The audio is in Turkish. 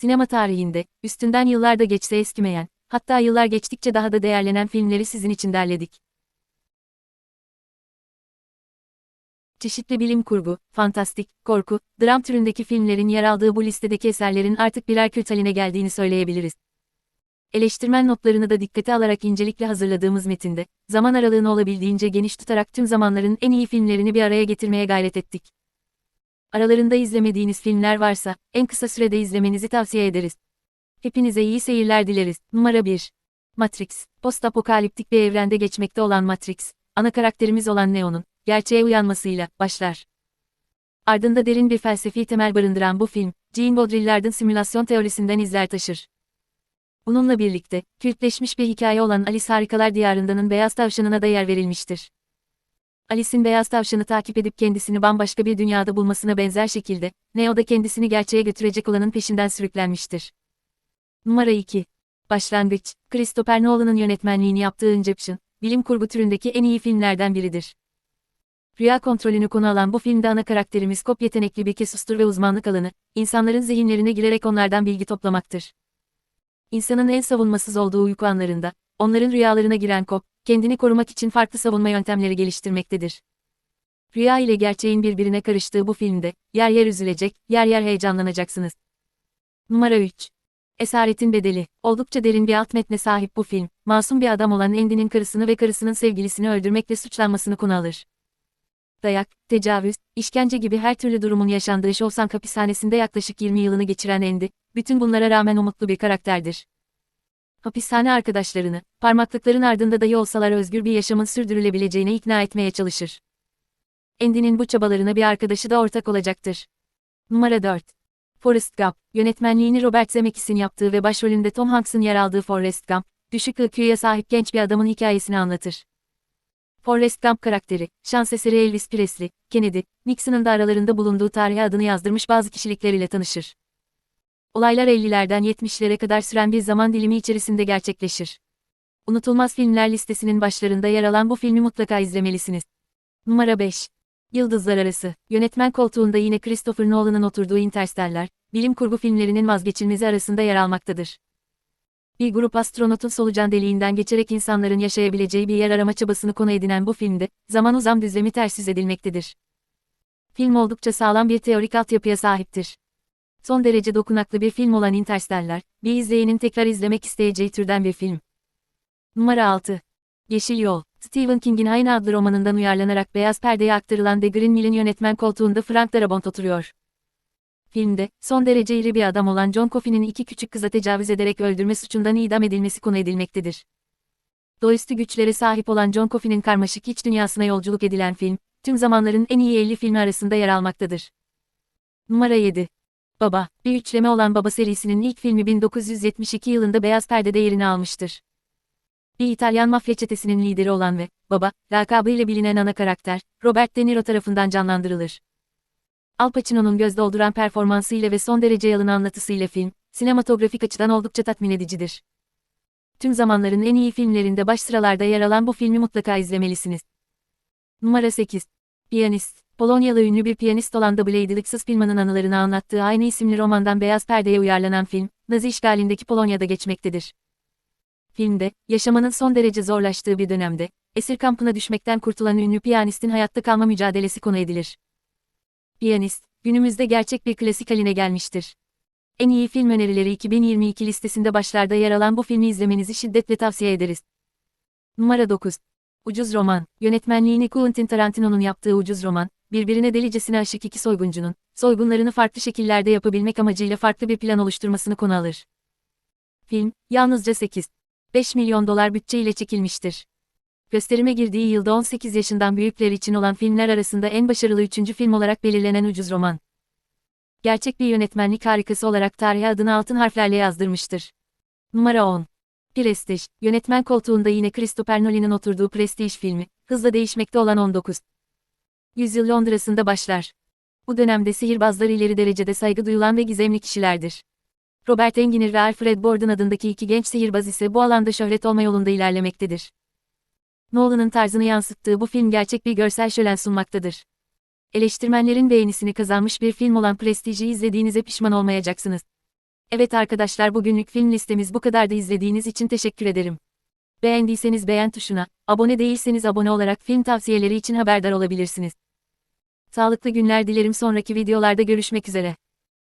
Sinema tarihinde, üstünden yıllar da geçse eskimeyen, hatta yıllar geçtikçe daha da değerlenen filmleri sizin için derledik. Çeşitli bilim kurgu, fantastik, korku, dram türündeki filmlerin yer aldığı bu listedeki eserlerin artık birer kült haline geldiğini söyleyebiliriz. Eleştirmen notlarını da dikkate alarak incelikle hazırladığımız metinde, zaman aralığını olabildiğince geniş tutarak tüm zamanların en iyi filmlerini bir araya getirmeye gayret ettik. Aralarında izlemediğiniz filmler varsa, en kısa sürede izlemenizi tavsiye ederiz. Hepinize iyi seyirler dileriz. Numara 1. Matrix, post-apokaliptik bir evrende geçmekte olan Matrix, ana karakterimiz olan Neo'nun, gerçeğe uyanmasıyla, başlar. Ardında derin bir felsefi temel barındıran bu film, Gene Baudrillard'ın simülasyon teorisinden izler taşır. Bununla birlikte, kültleşmiş bir hikaye olan Alice Harikalar Diyarında'nın Beyaz Tavşanı'na da yer verilmiştir. Alice'in Beyaz Tavşan'ı takip edip kendisini bambaşka bir dünyada bulmasına benzer şekilde, Neo da kendisini gerçeğe götürecek olanın peşinden sürüklenmiştir. Numara 2. Başlangıç, Christopher Nolan'ın yönetmenliğini yaptığı Inception, bilim kurgu türündeki en iyi filmlerden biridir. Rüya kontrolünü konu alan bu filmde ana karakterimiz kop yetenekli bir kesustur ve uzmanlık alanı, insanların zihinlerine girerek onlardan bilgi toplamaktır. İnsanın en savunmasız olduğu uyku anlarında, onların rüyalarına giren kop, kendini korumak için farklı savunma yöntemleri geliştirmektedir. Rüya ile gerçeğin birbirine karıştığı bu filmde, yer yer üzülecek, yer yer heyecanlanacaksınız. Numara 3. Esaretin Bedeli, oldukça derin bir alt metne sahip bu film, masum bir adam olan Andy'nin karısını ve karısının sevgilisini öldürmekle suçlanmasını konu alır. Dayak, tecavüz, işkence gibi her türlü durumun yaşandığı Shawshank hapishanesinde yaklaşık 20 yılını geçiren Andy, bütün bunlara rağmen umutlu bir karakterdir. Hapishane arkadaşlarını, parmaklıkların ardında dahi olsalar özgür bir yaşamın sürdürülebileceğine ikna etmeye çalışır. Andy'nin bu çabalarına bir arkadaşı da ortak olacaktır. Numara 4. Forrest Gump, yönetmenliğini Robert Zemeckis'in yaptığı ve başrolünde Tom Hanks'ın yer aldığı Forrest Gump, düşük IQ'ya sahip genç bir adamın hikayesini anlatır. Forrest Gump karakteri, şans eseri Elvis Presley, Kennedy, Nixon'ın da aralarında bulunduğu tarihe adını yazdırmış bazı kişilikler ile tanışır. Olaylar 50'lerden 70'lere kadar süren bir zaman dilimi içerisinde gerçekleşir. Unutulmaz filmler listesinin başlarında yer alan bu filmi mutlaka izlemelisiniz. Numara 5. Yıldızlar Arası, yönetmen koltuğunda yine Christopher Nolan'ın oturduğu Interstellar, bilim kurgu filmlerinin vazgeçilmezi arasında yer almaktadır. Bir grup astronotun solucan deliğinden geçerek insanların yaşayabileceği bir yer arama çabasını konu edinen bu filmde, zaman uzam düzlemi ters yüz edilmektedir. Film oldukça sağlam bir teorik altyapıya sahiptir. Son derece dokunaklı bir film olan Interstellar, bir izleyenin tekrar izlemek isteyeceği türden bir film. Numara 6. Yeşil Yol, Stephen King'in aynı adlı romanından uyarlanarak beyaz perdeye aktarılan The Green Mill'in yönetmen koltuğunda Frank Darabont oturuyor. Filmde, son derece iri bir adam olan John Coffey'nin iki küçük kıza tecavüz ederek öldürme suçundan idam edilmesi konu edilmektedir. Doğaüstü güçlere sahip olan John Coffey'nin karmaşık iç dünyasına yolculuk edilen film, tüm zamanların en iyi 50 filmi arasında yer almaktadır. Numara 7. Baba, bir üçleme olan Baba serisinin ilk filmi 1972 yılında Beyaz Perde'de yerini almıştır. Bir İtalyan mafya çetesinin lideri olan ve Baba, lakabıyla bilinen ana karakter, Robert De Niro tarafından canlandırılır. Al Pacino'nun göz dolduran performansıyla ve son derece yalın anlatısıyla film, sinematografik açıdan oldukça tatmin edicidir. Tüm zamanların en iyi filmlerinde baş sıralarda yer alan bu filmi mutlaka izlemelisiniz. Numara 8. Piyanist. Polonyalı ünlü bir piyanist olan W. Diliksız Pilman'ın anılarını anlattığı aynı isimli romandan Beyaz Perde'ye uyarlanan film, Nazi işgalindeki Polonya'da geçmektedir. Filmde, yaşamanın son derece zorlaştığı bir dönemde, esir kampına düşmekten kurtulan ünlü piyanistin hayatta kalma mücadelesi konu edilir. Piyanist, günümüzde gerçek bir klasik haline gelmiştir. En iyi film önerileri 2022 listesinde başlarda yer alan bu filmi izlemenizi şiddetle tavsiye ederiz. Numara 9. Ucuz Roman, yönetmenliğini Quentin Tarantino'nun yaptığı Ucuz Roman, birbirine delicesine aşık iki soyguncunun, soygunlarını farklı şekillerde yapabilmek amacıyla farklı bir plan oluşturmasını konu alır. Film, yalnızca 8. 5 milyon dolar bütçeyle çekilmiştir. Gösterime girdiği yılda 18 yaşından büyükler için olan filmler arasında en başarılı üçüncü film olarak belirlenen Ucuz Roman. Gerçek bir yönetmenlik harikası olarak tarihe adını altın harflerle yazdırmıştır. Numara 10. Prestige, yönetmen koltuğunda yine Christopher Nolan'ın oturduğu Prestige filmi, hızla değişmekte olan 19. Yüzyıl Londra'sında başlar. Bu dönemde sihirbazlar ileri derecede saygı duyulan ve gizemli kişilerdir. Robert Enginer ve Alfred Borden adındaki iki genç sihirbaz ise bu alanda şöhret olma yolunda ilerlemektedir. Nolan'ın tarzını yansıttığı bu film gerçek bir görsel şölen sunmaktadır. Eleştirmenlerin beğenisini kazanmış bir film olan Prestige'i izlediğinize pişman olmayacaksınız. Evet arkadaşlar bugünlük film listemiz bu kadardı izlediğiniz için teşekkür ederim. Beğendiyseniz beğen tuşuna, abone değilseniz abone olarak film tavsiyeleri için haberdar olabilirsiniz. Sağlıklı günler dilerim sonraki videolarda görüşmek üzere.